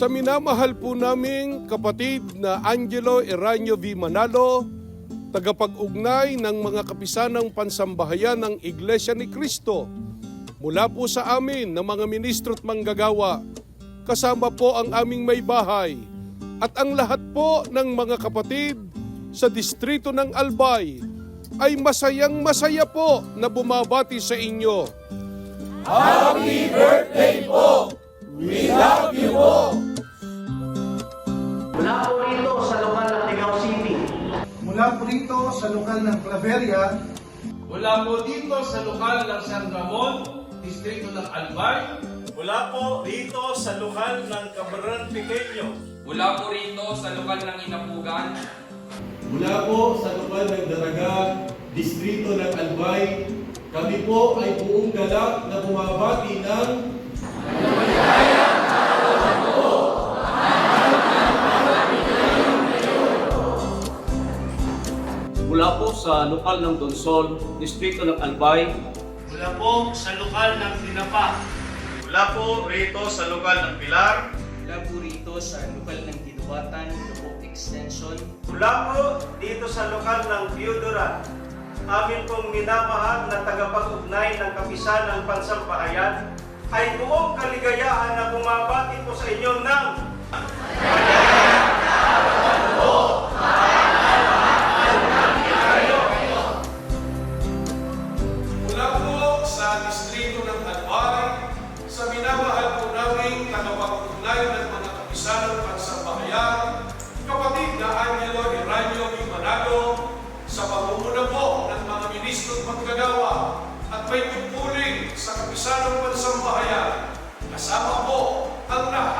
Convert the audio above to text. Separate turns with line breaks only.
Sa minamahal po naming kapatid na Angelo Eranio V. Manalo, tagapag-ugnay ng mga kapisanang pansambahayan ng Iglesia ni Cristo, mula po sa amin ng mga ministro at manggagawa, kasama po ang aming may bahay, at ang lahat po ng mga kapatid sa distrito ng Albay ay masayang masaya po na bumabati sa inyo.
Mula po rito sa lokal ng Ligao City.
Mula po rito sa lokal ng Claveria,
Mula po dito
sa lokal
ng
San
Ramon,
distrito ng Albay,
Mula po rito sa lokal ng Cabaran Pequeño.
Mula po rito sa lokal ng Inapugan,
Mula po sa lokal ng Daraga, distrito ng Albay, kami po ay buong galak na bumabati ng
sa lokal ng Donsol, distrito ng Albay,
Mula po sa lokal ng Dinapa. Mula po rito sa lokal ng Pilar.
Mula po rito sa lokal ng Kinuwatan, Lubok Extension.
Mula po dito sa lokal ng Piudoran. Amin pong minamahal na tagapag-ugnay ng kapisan ng pansampahayan ay buong kaligayahan na bumabati po sa inyo ng
pagpapahayag ng mga kapisalang pagsambahayan, kapatid na Angelo Iranio Mimanago, sa pamumuna po ng mga ministro at magkagawa at may tungkuling sa kapisalang pagsambahayan, kasama po ang lahat